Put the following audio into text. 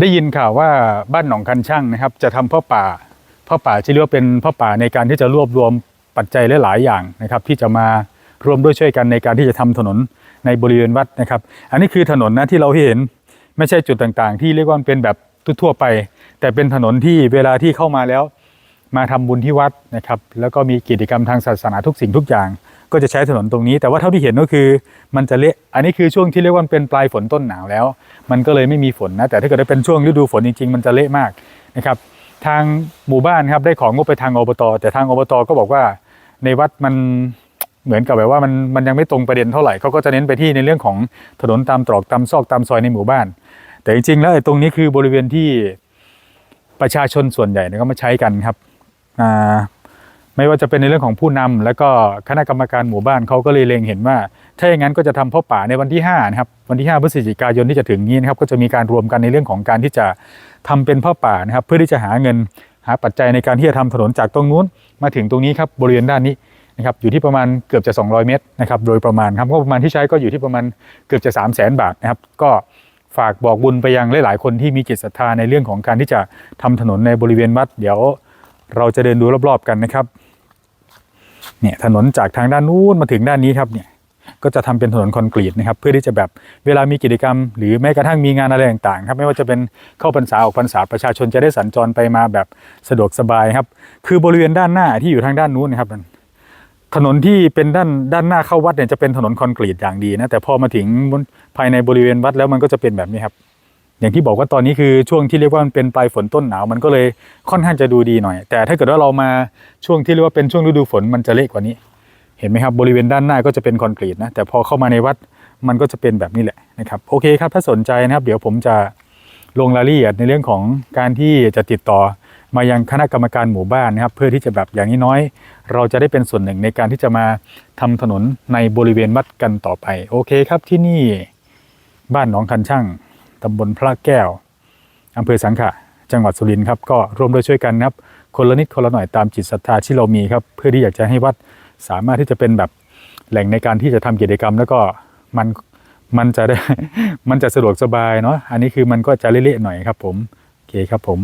ได้ยินข่าวว่าบ้านหนองคันช่างนะครับ จะทำพ่อป่าพ่อป่าที่เรียกว่าเป็นพ่อป่าในการที่จะรวบรวมปัจจัยหลายๆอย่างนะครับ ที่จะมารวมด้วยช่วยกันในการที่จะทำถนนในบริเวณวัดนะครับ อันนี้คือถนนนะที่เราเห็นไม่ใช่จุดต่างๆ ที่เรียกว่าเป็นแบบทั่วไป แต่เป็นถนนที่เวลาที่เข้ามาแล้ว มาทำบุญที่วัดนะครับแล้วก็มีกิจกรรมทางศาสนาทุกสิ่งทุกอย่าง ก็จะใช้ถนนตรงนี้ แต่ว่าเท่าที่เห็นก็คือมันจะเละอันนี้คือช่วงที่เรียกว่าเป็นปลายฝนต้นหนาวแล้ว มันก็เลยไม่มีฝนนะแต่ถ้าเกิดเป็นช่วงฤดูฝนจริงๆ มันจะเละมากนะครับทางหมู่บ้านครับได้ของงบไปทางอบต แต่ทางอบตก็บอกว่าในวัดมันเหมือนกับแบบว่ามันมันยังไม่ตรงประเด็นเท่าไหร่เขาก็จะเน้นไปที่ในเรื่องของถนนตามตรอกตามซอกตามซอยในหมู่บ้าน แต่จริงๆแล้วไอ้ตรงนี้คือบริเวณที่ประชาชนส่วนใหญ่ก็มาใช้กันครับ ไม่ว่าจะเป็นในเรื่องของผู้นำแล้วก็คณะกรรมการหมู่บ้านเขาก็เลยเล็งเห็นว่า ถ้าอย่างนั้นก็จะทำพ่อป่าในวันที่5นะครับวันที่ 5 พฤศจิกายนที่จะถึงนี้นะครับก็จะมีการรวมกันในเรื่องของการที่จะทำเป็นพ่อป่านะครับ เพื่อที่จะหาเงินหาปัจจัยในการที่จะทำถนนจากตรงนู้นมาถึงตรงนี้ครับบริเวณด้านนี้นะครับอยู่ที่ประมาณเกือบจะ 200 เมตรนะครับโดยประมาณครับก็ประมาณที่ใช้ก็อยู่ที่ประมาณเกือบจะ 3 0 0แสนบาทนะครับก็ฝากบอกบุญไปยังหลาย ๆ คนที่มีจิตศรัทธาในเรื่องของการที่จะทำถนนในบริเวณวัด เดี๋ยว เราจะเดินดูรอบๆกันนะครับ เนี่ยถนนจากทางด้านนู้นมาถึงด้านนี้ครับเนี่ยก็จะทำเป็นถนนคอนกรีตนะครับ เพื่อที่จะแบบเวลามีกิจกรรม หรือแม้กระทั่งมีงานอะไรต่างๆครับไม่ว่าจะเป็นเข้าพรรษาออกพรรษาประชาชนจะได้สัญจรไปมาแบบสะดวกสบายครับ คือบริเวณด้านหน้าที่อยู่ทางด้านนู้นนะครับถนนที่เป็นด้านด้านหน้าเข้าวัดเนี่ยจะเป็นถนนคอนกรีตอย่างดีนะแต่พอมาถึงภายในบริเวณวัดแล้วมันก็จะเป็นแบบนี้ครับ อย่างที่บอกว่าตอนนี้คือช่วงที่เรียกว่ามันเป็นปลายฝนต้นหนาวมันก็เลยค่อนข้างจะดูดีหน่อย แต่ถ้าเกิดว่าเรามาช่วงที่เรียกว่าเป็นช่วงฤดูฝนมันจะเละกว่านี้ เห็นไหมครับบริเวณด้านหน้าก็จะเป็นคอนกรีตนะแต่พอเข้ามาในวัดมันก็จะเป็นแบบนี้แหละนะครับโอเคครับถ้าสนใจนะครับ เดี๋ยวผมจะลงรายละเอียดในเรื่องของการที่จะติดต่อมายังคณะกรรมการหมู่บ้านนะครับ เพื่อที่จะแบบอย่างนี้น้อย เราจะได้เป็นส่วนหนึ่งในการที่จะมาทำถนนในบริเวณวัดกันต่อไป โอเคครับที่นี่บ้านหนองคันช่าง ตำบลพระแก้วอำเภอสังขะจังหวัดสุรินทร์ครับก็ร่วมด้วยช่วยกันนะครับ คนละนิดคนละหน่อยตามจิตศรัทธาที่เรามีครับ เพื่อที่อยากจะให้วัดสามารถที่จะเป็นแบบแหล่งในการที่จะทำกิจกรรม แล้วก็มันมันจะได้มันจะสะดวกสบายเนาะอันนี้คือมันก็จะเละๆหน่อยครับ ผมโอเคครับผม